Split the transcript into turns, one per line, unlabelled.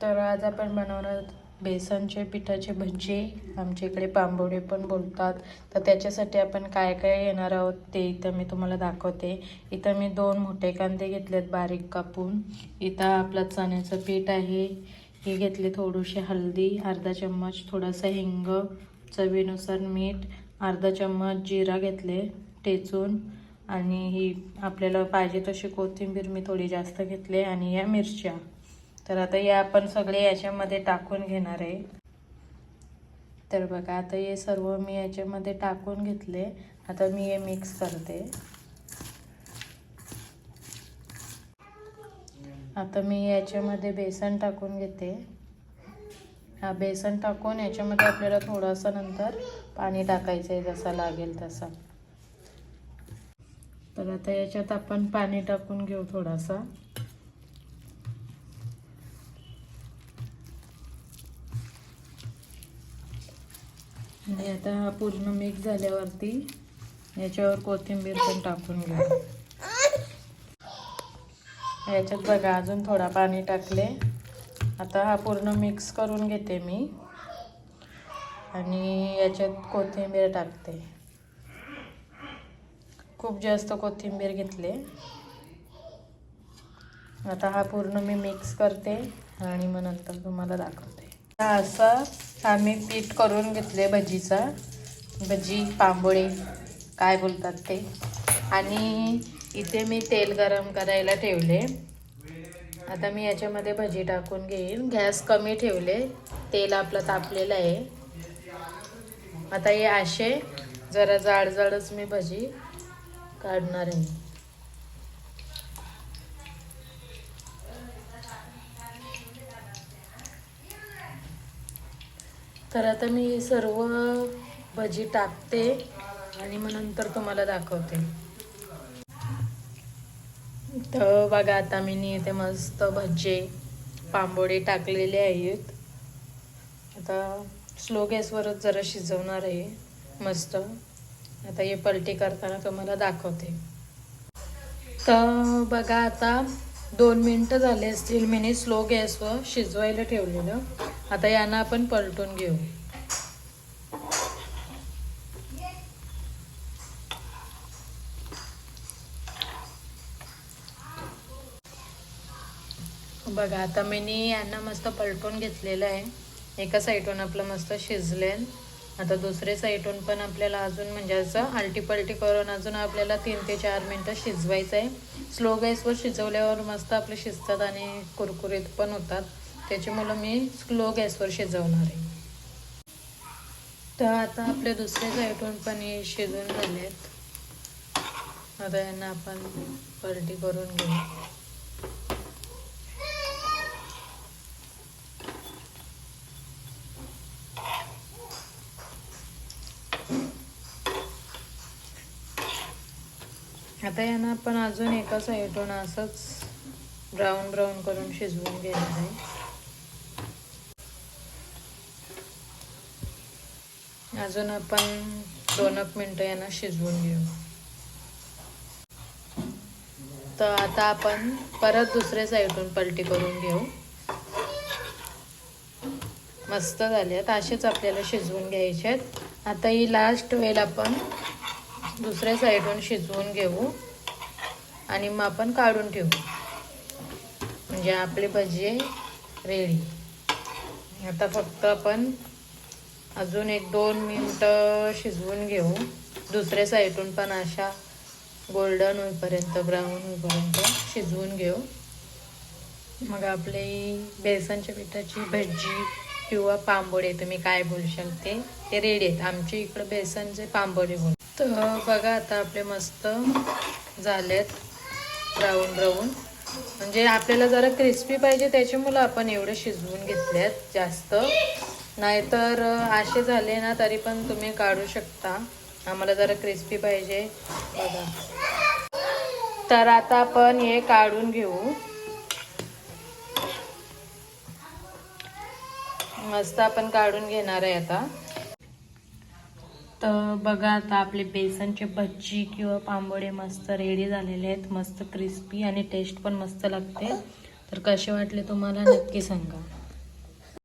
तर आज आपण बनवणार बेसनचे पिठाचे भजी. आमच्या इकडे पांबोडे पण बोलतात. तर त्याच्यासाठी आपण काय काय येणार आहोत ते इथं मी तुम्हाला दाखवते. इथं मी दोन मोठे कांदे घेतलेत बारीक कापून. इथं आपलं चण्याचं पीठ आहे. ही घेतली थोडीशी हळदी अर्धा चम्मच थोडासा हिंग चवीनुसार मीठ अर्धा चम्मच जिरा घेतले टेचून. आणि ही आपल्याला पाहिजे तशी कोथिंबीर मी थोडी जास्त घेतले आणि या मिरच्या. तर आता या आपण सगळे याच्यामध्ये टाकून घेणार आहे. तर बघा आता हे सर्व मी याच्यामध्ये टाकून घेतले. आता मी हे मिक्स करते. आता मी याच्यामध्ये बेसन टाकून घेते. हा बेसन टाकून याच्यामध्ये आपल्याला थोडंसं नंतर पाणी टाकायचं आहे जसं लागेल तसा. तर आता याच्यात आपण पाणी टाकून घेऊ थोडासा. आणि आता हा पूर्ण मिक्स झाल्यावरती याच्यावर कोथिंबीर पण टाकून घ्या याच्यात बघा अजून थोडा पाणी टाकले. आता हा पूर्ण मिक्स करून घेते मी. आणि याच्यात कोथिंबीर टाकते. खूप जास्त कोथिंबीर घेतले. आता हा पूर्ण मी मिक्स करते आणि मग नंतर तुम्हाला दाखवते. हा असं आम्ही पीठ करून घेतले भजीचा. भजी पांबोळे काय बोलतात ते. आणि इथे मी तेल गरम करायला ठेवले. आता मी याच्यामध्ये भजी टाकून घेईन. गॅस कमी ठेवले. तेल आपलं तापलेलं आहे. आता हे असे जरा जाड जाडच मी भजी काढणार आहे. तर आता मी सर्व भजी टाकते आणि मग नंतर तुम्हाला दाखवते. तर बघा आता मी नी इथे मस्त भजे पांबोडे टाकलेले आहेत. आता स्लो गॅसवरच जरा शिजवणार आहे मस्त. आता हे पलटी करताना तुम्हाला दाखवते. तर बघा आता दोन मिनटं झाले असतील. मी स्लो गॅसवर शिजवायला ठेवलेलं. आता यांना आपण पलटून घेऊ. बघा आता मी यांना मस्त पलटून घेतलेलं आहे. एका साईडून आपलं मस्त शिजलेल. आता दुसऱ्या साईडून पण आपल्याला अजून म्हणजे असं आलटीपलटी करून अजून आपल्याला तीन ते चार मिनटं शिजवायचं आहे. स्लो गॅसवर शिजवल्यावर मस्त आपले शिजतात आणि कुरकुरीत पण होतात. त्याच्यामुळं मी स्लो गॅसवर शिजवणार आहे. तर आता आपल्या दुसऱ्या साईडून पण हे शिजून आहेत आता यांना आपण पलटी करून घेऊ. आता यांना आपण अजून एका साईडून असंच ब्राऊन ब्राऊन करून शिजवून घेणार आहे. अजून आपण दोन एक मिनटं यांना शिजवून घेऊ. तर आता आपण परत दुसऱ्या साईडून पलटी करून घेऊ. मस्त झाले आहेत. असेच आपल्याला शिजवून घ्यायचे आहेत. आता ही लास्ट वेळ आपण दुसऱ्या साईडून शिजवून घेऊ आणि मग आपण काढून ठेवू. म्हणजे आपली भजी रेडी आता फक्त आपण अजून एक दोन मिनटं शिजवून घेऊ. दुसऱ्या साईडून पण अशा गोल्डन होईपर्यंत ब्राऊन होईपर्यंत शिजवून घेऊ. मग आपली बेसनच्या पिठाची भजी किंवा पांबोडे तुम्ही काय बोलू शकते ते रेडी आहेत. आमच्या इकडं बेसनचे पांबोडे बोल तर बघा आता आपले मस्त झालेत ब्राऊन ब्राऊन म्हणजे आपल्याला जरा क्रिस्पी पाहिजे त्याच्यामुळं आपण एवढे शिजवून घेतलेत जास्त. नाहीतर असे झाले ना तरी पण तुम्ही काढू शकता. आम्हाला जरा क्रिस्पी पाहिजे. बघा. तर आता आपण हे काढून घेऊ. मस्त आपण काढून घेणार आहे आता. तर बघा आता आपले बेसनचे भज्जी किंवा पांबोडे मस्त रेडी झालेले आहेत मस्त क्रिस्पी आणि टेस्ट पण मस्त लागते. तर कसे वाटले तुम्हाला नक्की सांगा.